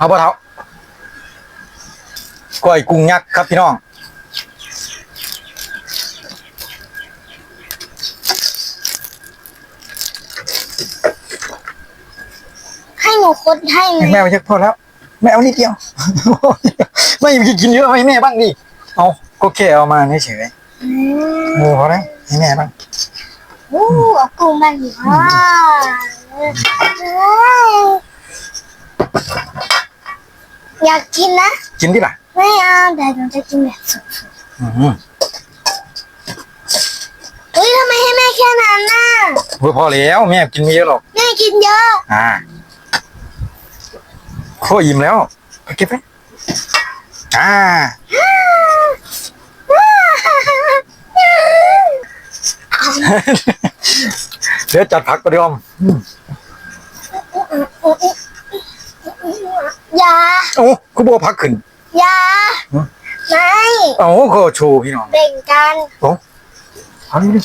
เอาบ่เท้าก้อยกุ้งยักษ์ครับพี่น้องให้หนูคนให้ไหมแม่ไม่ใช่พอแล้วแม่เอานิดเดียว ไม่กินเยอะให้แม่บ้างดิเอาก็แค่เอามาเฉยอืมๆเออพอแล้วให้แม่บ้างอู้เอากุ้งมาอีกอะ อยากกินนะ กินดิล่ะ ไม่เอาแต่หนูจะกินแบบสดอืมๆเฮ้ยทำไมให้แม่แค่นั้นน่ะโอ้ยพอแล้วแม่กินไม่เยอะหรอก แม่กินเยอะอ่าโคอิ่มแล้วเอาเก็บไปอ่า เดี๋ยวจัดผักก็เดียวอืมอย่าโอ้คุณบัวผักขึ้น อย่าหือไม่โอ้โคโชว์พี่น้องแบ่งกันโอ้เอานี่ดิ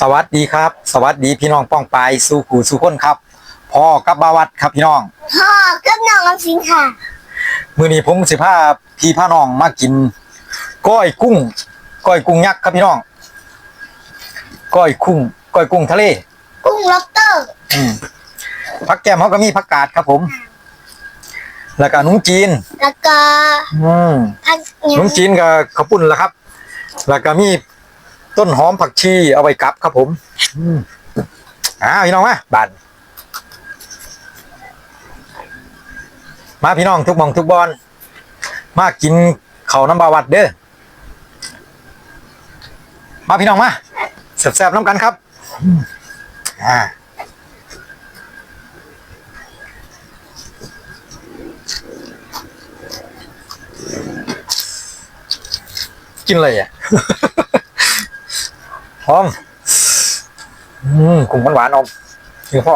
สวัสดีครับ สวัสดีพี่น้องป้องปายสู่ขู่สู่คนครับพ่อกับบาวัดครับพี่น้องพ่อกับน้องออมสินค่ะมือนี้ผมสิพาพี่พาน้องมากิน ก้อยกุ้ง ก้อยกุ้งยักษ์ครับพี่น้อง ก้อยกุ้ง ก้อยกุ้งทะเล กุ้งล็อบสเตอร์ อืม ผักแก้มเขาก็มีผักกาดครับผม แล้วก็หนุ่งจีน แล้วก็อืมผักหนุ่งจีนกับข้าวปุ้นละครับ แล้วก็มีต้นหอมผักชีเอาไว้กับครับผมอืมอ้าวพี่น้องมาบานมาพี่น้องทุกหมองทุกบอลมากินเขาวน้ำบาวัดเด้อมาพี่น้องมาแซ่บๆน้ำกันครับอืมอ่า กินอะไรอะหอมอืมกลุ่มหวานๆอมกินพ่อ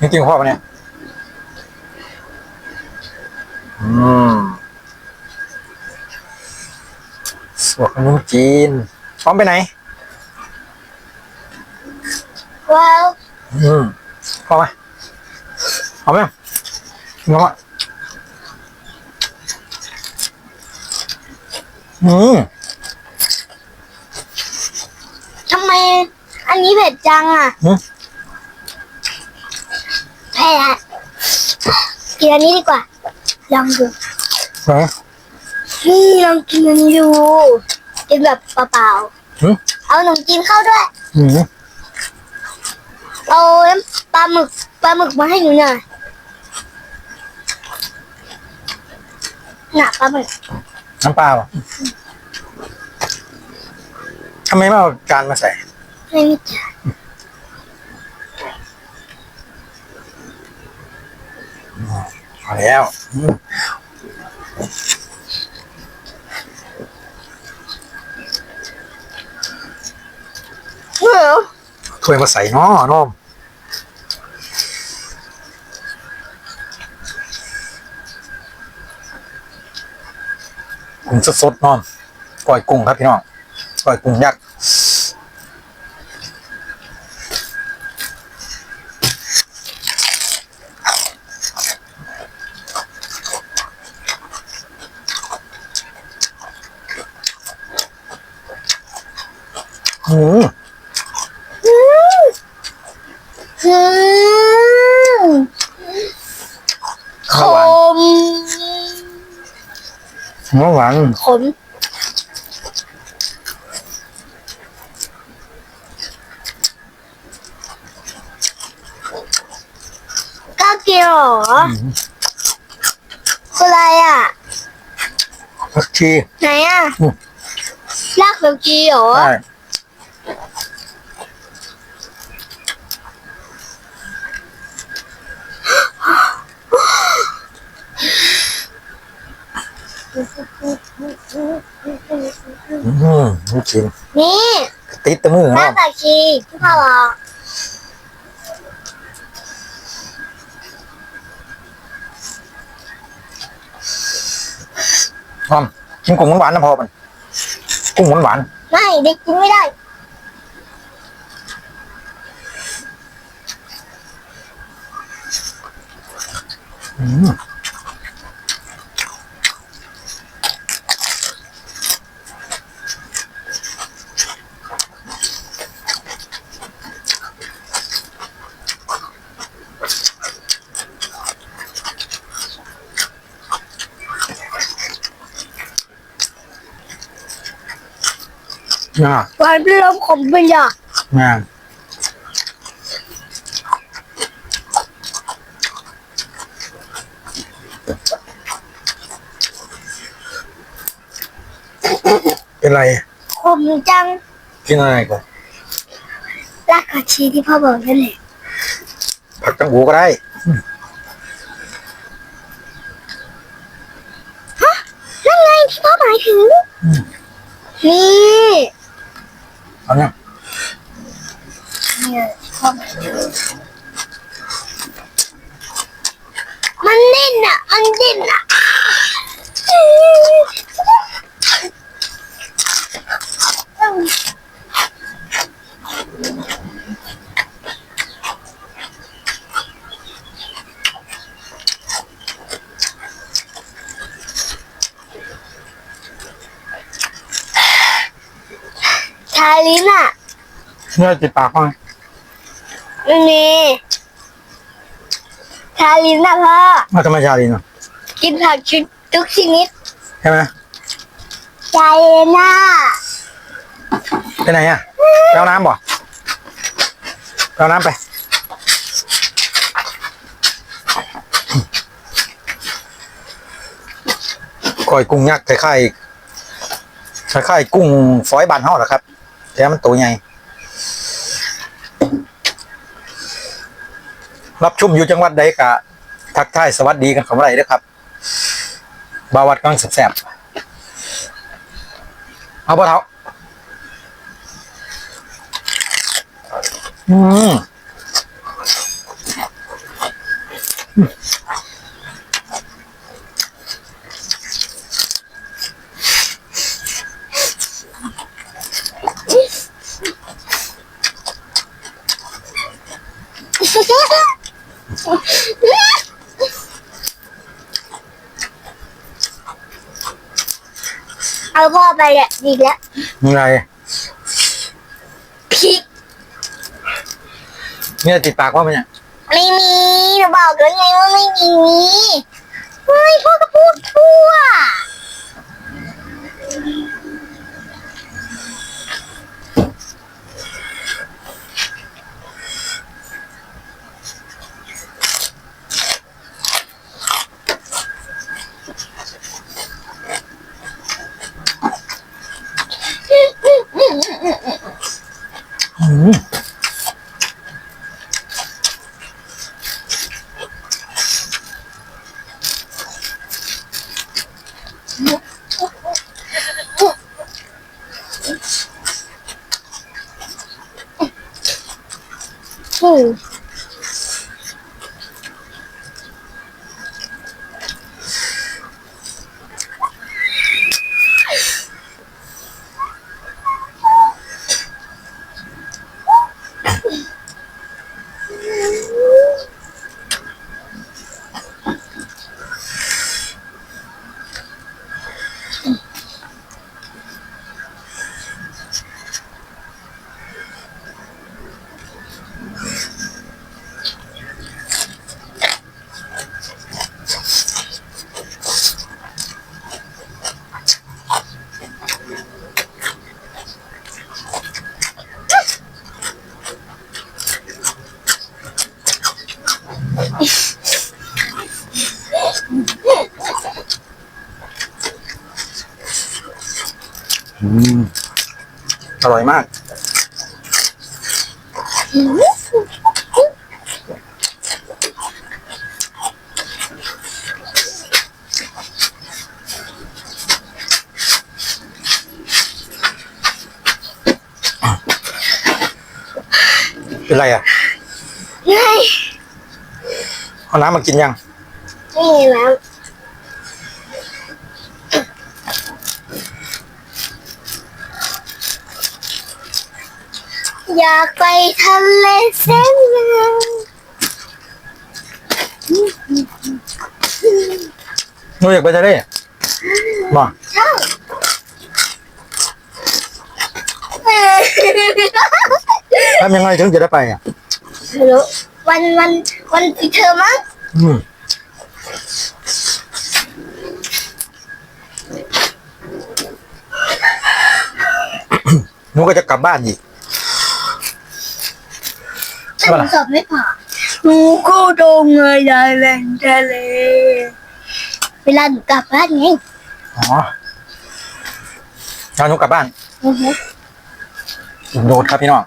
นี่กินพ่อปะเนี่ยอืมสวดขนมจีนพร้อมไปไหนว้าวอืมพร้อมไหมพร้อมไหมกินพร้อมอะ อืมทำไม อันนี้เผ็ดจังอะอืมเผ็ดอะกินอันนี้ดีกว่า ลองดูไหนนี่ลองกินอันนี้ดูกินแบบเปล่าอืมๆเอาขนมจีนเข้าด้วย อืมเอาน้ำปลาหมึกปลาหมึกมาให้หนูหน่อยน่ะปลาหมึก น้ำเปล่าเหรอทำไมไม่เอาจานมาใส่ ไม่มีจานพอแล้วอืมเออถ้วยมาใส่เนาะน้อม กุ้งสดๆน้องก่อยกุ้งครับพี่น้องก่อยกุ้งยักษ์อืม ขมก้าเกียวเหรอคืออะไรอะผักชีไหนอะอืมรากผักชีเหรอได้ อืมไม่กินนี่ติดแตะมือรากเนาะผักชีที่พ่อบอกน้อมกินกุ้งหวานๆนะพอมันกุ้งหวานไม่เด็กกินไม่ได้ๆอืม น่าหวานเป็นลมขมเป็นยาแม่งเป็นไร ขมจังกินอะไรก่อนรากผักชีที่พ่อบอกนั่นแหละผักตังหูก็ได้นั่นไงที่พ่อหมายถึง นี่ เอาเนี่ยเนี่ยที่พ่อหมายถึงมันดิ้นอะ มันดิ้นอะ ลินอะเนี่ยติดปากมั้งมันมีชาลินอะพ่อมาทำไมชาลีนอะกินผักชุดทุกชนิดใช่ไหมชาลินอะไปไหนอะไปเอาน้ำบ่ไปเอาน้ำไปก้อยกุ้งยักษ์คล้ายๆคล้ายๆกุ้งฝอยบานเฮาแหละครับ แต่มันตัวใหญ่รับชุมอยู่จังหวัดใดกะ ทักทายสวัสดีกันคำไรเด้อครับ บาวัดกำลังแสบเอาบ่เท้าอืม เอาพ่อไปอะดีแล้วยังไงพริกเนี่ยติดปากว่ามันเนี่ยไม่มีหนูบอกแล้วไงว่าไม่มีเฮ้ยพ่อก็พูดทั่ว 嗯。 ร่อยมาก เป็นไรอะไงเอาน้ำมากินยังนี่แล้ว อยากไปทะเลแสนนานหนูอยากไปทะเลมาใช่เออทำยังไงถึงจะได้ไปอะไม่รู้วันวันวันปิดเทอมมั้งอืมหนูก็จะกลับบ้านอีก แต่หนูสอบไม่ผ่านหนูก็ตรงเลยยายแหล่งทะเล เวลาหนูกลับบ้านไงอ๋อเอาหนูกลับบ้านอือฮึ โดดครับพี่น้อง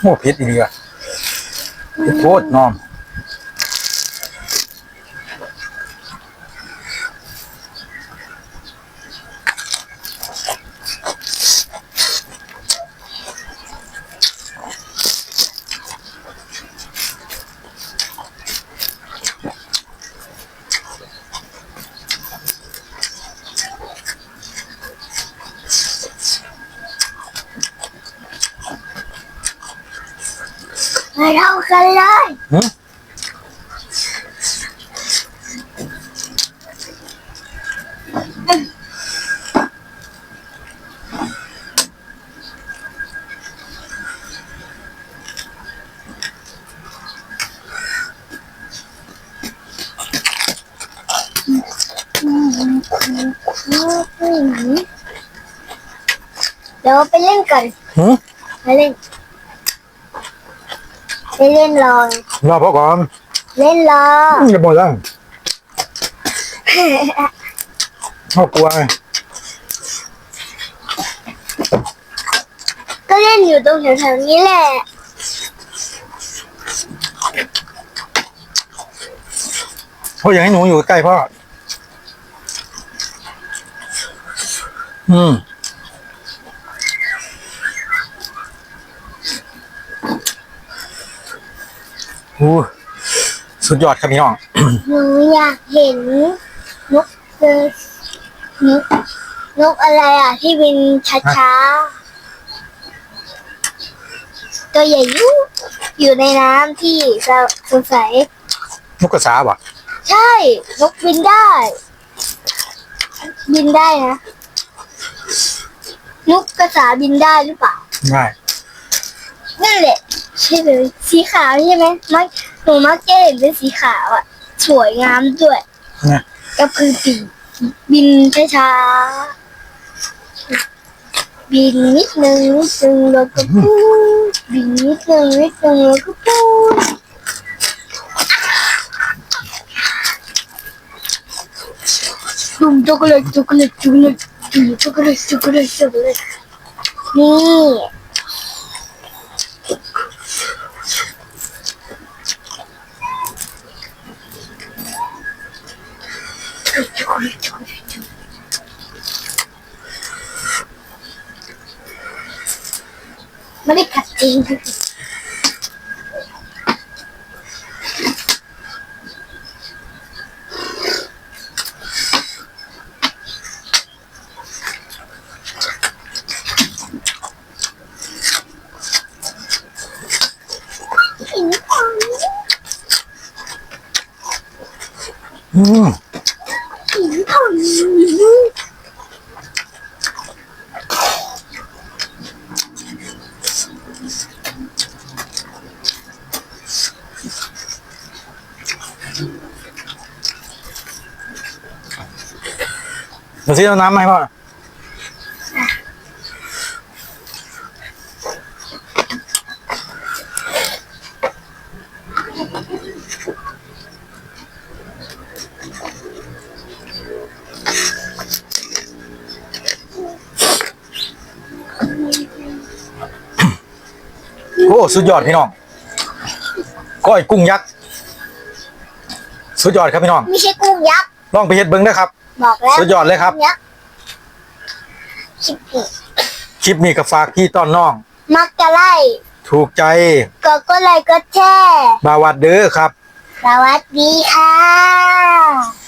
โอ้พิษอีกอะพิษโคตรน้อม มาเท่ากันเลยหึเดี๋ยวไปเล่นกันหึไปเล่น ไปเล่นรอรอพ่อก่อนเล่นรออย่าบ่นแล้วเขากลัวไงก็เล่นอยู่ตรงแถวๆนี้แหละเขาอยากให้หนูอยู่ใกล้พ่อ อืม อู้สุดยอดครับพี่น้อง หนูอยากเห็นนกเจอนกนกอะไรอะ ที่บินช้าๆ ตัวใหญ่ยุอยู่ในน้ำที่สงสัย นกกระสาบ่ะใช่ นกบินได้ บินได้นะนกกระสาบินได้หรือเปล่าง่ายนั่นแหละ ใช่เลยสีขาวใช่ไหมมักหนูมักจะเห็นเป็นสีขาวอะ สวยงามด้วยนะก็คือปีกบินช้าๆบินนิดนึงนิดนึงแล้วก็ปูดบินนิดนึงนิดนึงแล้วก็ปูดดุมช็อกโกแลตช็อกโกแลตช็อกโกแลตดุมช็อกโกแลตช็อกโกแลตช็อกโกแลตนี่ ไม่ได้กัดจริง หินทอง อืม หินทอง เดี๋ยว ซื้อเอาน้ำมาให้พ่อโอ้ สุดยอดพี่น้องก้อยกุ้งยักษ์ สุดยอดครับพี่น้อง ไม่ใช่กุ้งยักษ์ ลองไปเฮ็ดเบิ่งนะครับ บอกแล้วสุดยอดเลยครับกุ้งยักษ์ชิบปีคลิปนี้ก็ฝากพี่ต้อนน้อง มักจะไล่ถูกใจก็ก็ไล่ก็แช่บาวัดเด้อครับ สวัสดีค่ะ